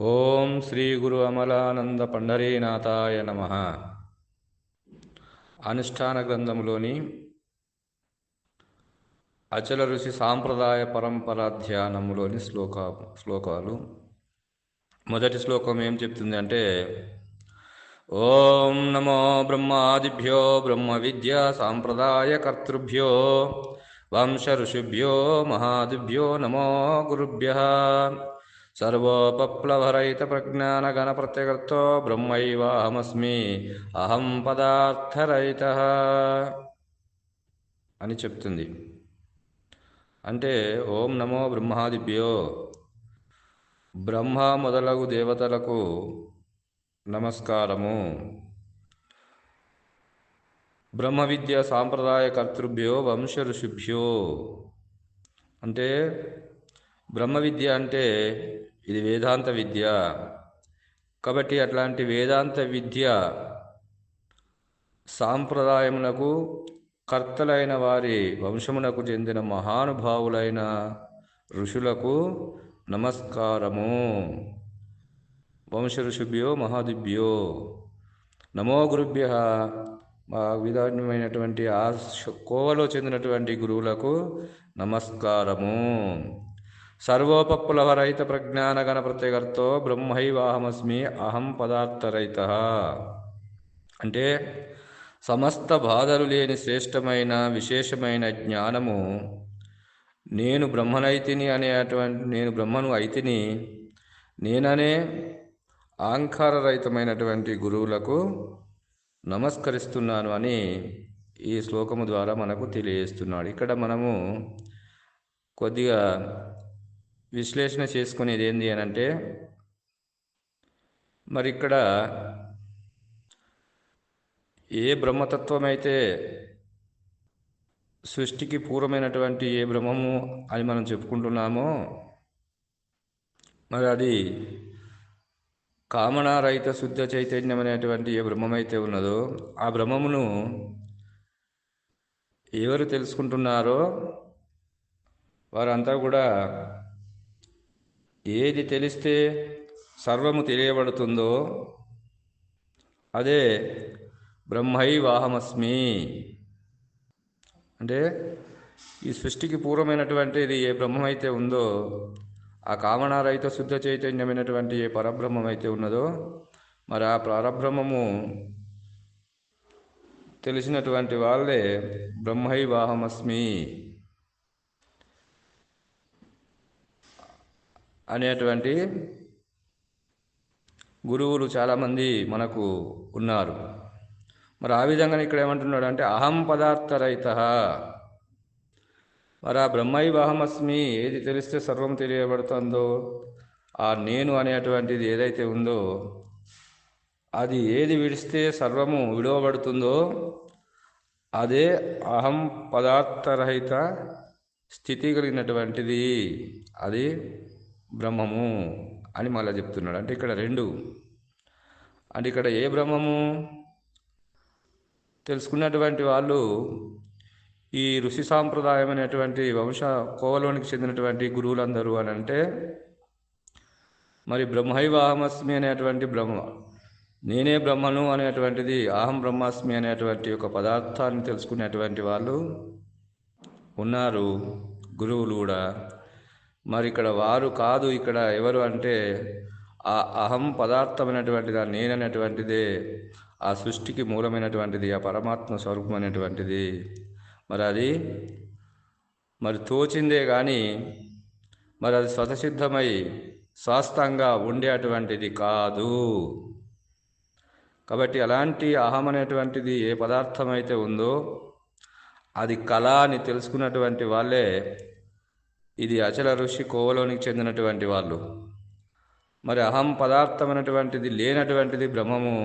ఓం శ్రీ గురు అమలానంద పండరీనాథాయ నమ. అనుష్ఠాన గ్రంథంలోని అచల ఋషి సాంప్రదాయ పరంపరా ధ్యానంలోని శ్లోక శ్లోకాలు. మొదటి శ్లోకం ఏం చెప్తుంది అంటే ఓం నమో బ్రహ్మాదిభ్యో బ్రహ్మ విద్యా సాంప్రదాయ కర్తృభ్యో వంశ ఋషిభ్యో మహాదిభ్యో నమో గురుభ్య. సర్వోపప్లవరహిత ప్రజ్ఞానగణ ప్రత్యకర్తో బ్రహ్మైవాహమస్మి అహం పదార్థరహిత అని చెప్తుంది. అంటే ఓం నమో బ్రహ్మాదిభ్యో బ్రహ్మ మొదలగు దేవతలకు నమస్కారము. బ్రహ్మ విద్య సాంప్రదాయ కర్తృభ్యో వంశ ఋషిభ్యో అంటే బ్రహ్మ విద్య అంటే ఇది వేదాంత విద్య. కాబట్టి అట్లాంటి వేదాంత విద్య సాంప్రదాయమునకు కర్తలైన వారి వంశమునకు చెందిన మహానుభావులైన ఋషులకు నమస్కారము. వంశ ఋషుభ్యో మహాదిభ్యో. నమో గురుభ్య. మా విధానమైనటువంటి ఆ కోవలో చెందినటువంటి గురువులకు నమస్కారము. సర్వోపప్లవరహిత ప్రజ్ఞానగణ ప్రత్యేకర్తో బ్రహ్మైవాహమస్మి అహం పదార్థరహిత. అంటే సమస్త బాధలు లేని శ్రేష్టమైన విశేషమైన జ్ఞానము నేను బ్రహ్మనైతిని అనేటువంటి నేను బ్రహ్మను అయితిని నేననే ఆంకారరహితమైనటువంటి గురువులకు నమస్కరిస్తున్నాను అని ఈ శ్లోకము ద్వారా మనకు తెలియజేస్తున్నాడు. ఇక్కడ మనము కొద్దిగా విశ్లేషణ చేసుకునేది ఏంటి అని అంటే మరి ఇక్కడ ఏ బ్రహ్మతత్వం అయితే సృష్టికి పూర్వమైనటువంటి ఏ బ్రహ్మము అని మనం చెప్పుకుంటున్నామో మరి అది కామనారహిత శుద్ధ చైతన్యం అనేటువంటి ఏ బ్రహ్మమైతే ఉన్నదో ఆ బ్రహ్మమును ఎవరు తెలుసుకుంటున్నారో వారంతా కూడా ఏది తెలిస్తే సర్వము తెలియబడుతుందో అదే బ్రహ్మైవాహమస్మి. అంటే ఈ సృష్టికి పూర్వమైనటువంటిది ఏ బ్రహ్మమైతే ఉందో ఆ కామనారహిత శుద్ధ చైతన్యమైనటువంటి ఏ పరబ్రహ్మం అయితే ఉన్నదో మరి ఆ పరబ్రహ్మము తెలిసినటువంటి వాళ్ళే బ్రహ్మైవాహమస్మి. అనేటువంటి గురువులు చాలామంది మనకు ఉన్నారు. మరి ఆ విధంగా ఇక్కడ ఏమంటున్నాడు అంటే అహం పదార్థరహిత. మరి ఆ బ్రహ్మైవహమస్మి ఏది తెలిస్తే సర్వం తెలియబడుతుందో ఆ నేను అనేటువంటిది ఏదైతే ఉందో అది ఏది విడిస్తే సర్వము విడవబడుతుందో అదే అహం పదార్థరహిత స్థితి కలిగినటువంటిది. అది బ్రహ్మము అని మళ్ళీ చెప్తున్నాడు. అంటే ఇక్కడ రెండు. అంటే ఇక్కడ ఏ బ్రహ్మము? తెలుసుకున్నటువంటి వాళ్ళు ఈ ఋషి సాంప్రదాయం అనేటువంటి వంశ కోవలోనికి చెందినటువంటి గురువులందరూ అని అంటే మరి బ్రహ్మైవాహమస్మి అనేటువంటి బ్రహ్మ నేనే బ్రహ్మను అనేటువంటిది అహం బ్రహ్మాస్మి అనేటువంటి ఒక పదార్థాన్ని తెలుసుకునేటువంటి వాళ్ళు ఉన్నారు. గురువులు కూడా మరి ఇక్కడ వారు కాదు ఇక్కడ ఎవరు అంటే ఆ అహం పదార్థమైనటువంటిది ఆ నేననేటువంటిదే ఆ సృష్టికి మూలమైనటువంటిది ఆ పరమాత్మ స్వరూపమైనటువంటిది. మరి అది మరి తోచిందే కానీ మరి అది స్వతసిద్ధమై స్వాస్థంగా ఉండేటువంటిది కాదు. కాబట్టి అలాంటి అహం అనేటువంటిది ఏ పదార్థం అయితే ఉందో అది కళ అని తెలుసుకున్నటువంటి వాళ్ళే ఇది అచల ఋషి కోవలోనికి చెందినటువంటి వాళ్ళు. మరి అహం పదార్థమైనటువంటిది లేనటువంటిది బ్రహ్మము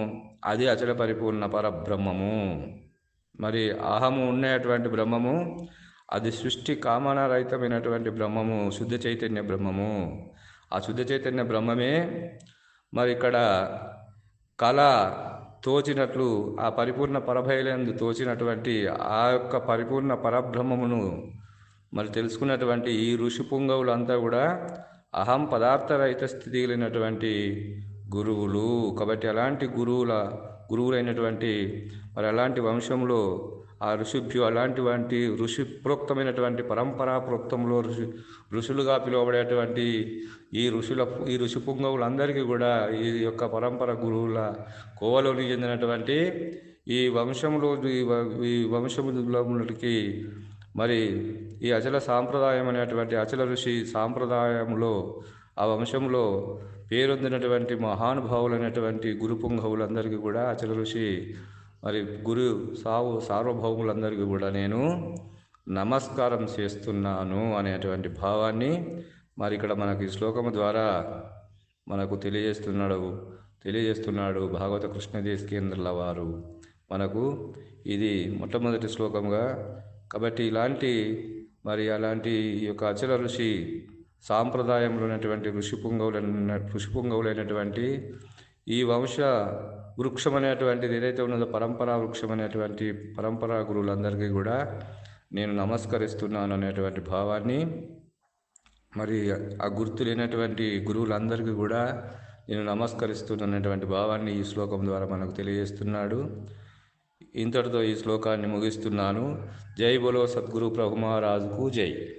అది అచల పరిపూర్ణ పరబ్రహ్మము. మరి అహము ఉండేటువంటి బ్రహ్మము అది సృష్టి కామనారహితమైనటువంటి బ్రహ్మము శుద్ధ చైతన్య బ్రహ్మము. ఆ శుద్ధ చైతన్య బ్రహ్మమే మరి ఇక్కడ కళ తోచినట్లు ఆ పరిపూర్ణ పరభైలందు తోచినటువంటి ఆ యొక్క పరిపూర్ణ పరబ్రహ్మమును మరి తెలుసుకున్నటువంటి ఈ ఋషి పుంగవులంతా కూడా అహం పదార్థరహిత స్థితి కలిగినటువంటి గురువులు. కాబట్టి అలాంటి గురువుల గురువులైనటువంటి మరి అలాంటి వంశంలో ఆ ఋషిభ్యు అలాంటివంటి ఋషి ప్రోక్తమైనటువంటి పరంపరా ప్రోక్తంలో ఋషి ఋషులుగా పిలువబడేటువంటి ఈ ఋషుల ఈ ఋషి పుంగవులందరికీ కూడా ఈ యొక్క పరంపర గురువుల కోవలోని చెందినటువంటి ఈ వంశంలో ఈ వ- ఈ వంశములకి మరి ఈ అచల సాంప్రదాయం అనేటువంటి అచల ఋషి సాంప్రదాయంలో ఆ వంశంలో పేరొందినటువంటి మహానుభావులైనటువంటి గురు పుంగవులందరికీ కూడా అచల ఋషి మరి గురు సావు సార్వభౌములందరికీ కూడా నేను నమస్కారం చేస్తున్నాను అనేటువంటి భావాన్ని మరి ఇక్కడ మనకి శ్లోకం శ్లోకము ద్వారా మనకు తెలియజేస్తున్నాడు తెలియజేస్తున్నాడు భాగవత కృష్ణదేశకేంద్రుల వారు. మనకు ఇది మొట్టమొదటి శ్లోకంగా కాబట్టి ఇలాంటి మరి అలాంటి ఈ యొక్క అచల ఋషి సాంప్రదాయంలో ఉన్నటువంటి ఋషి పుంగవులైన ఋషి పుంగవులైనటువంటి ఈ వంశ వృక్షం అనేటువంటిది ఏదైతే ఉన్నదో పరంపరా వృక్షం అనేటువంటి పరంపరా గురువులందరికీ కూడా నేను నమస్కరిస్తున్నాను అనేటువంటి భావాన్ని. మరి ఆ గుర్తు లేనటువంటి గురువులందరికీ కూడా నేను నమస్కరిస్తున్నటువంటి భావాన్ని ఈ శ్లోకం ద్వారా మనకు తెలియజేస్తున్నాడు. ఇంతటితో ఈ శ్లోకాన్ని ముగిస్తున్నాను. జై బోలో సద్గురు ప్రభు మహారాజుకు జై.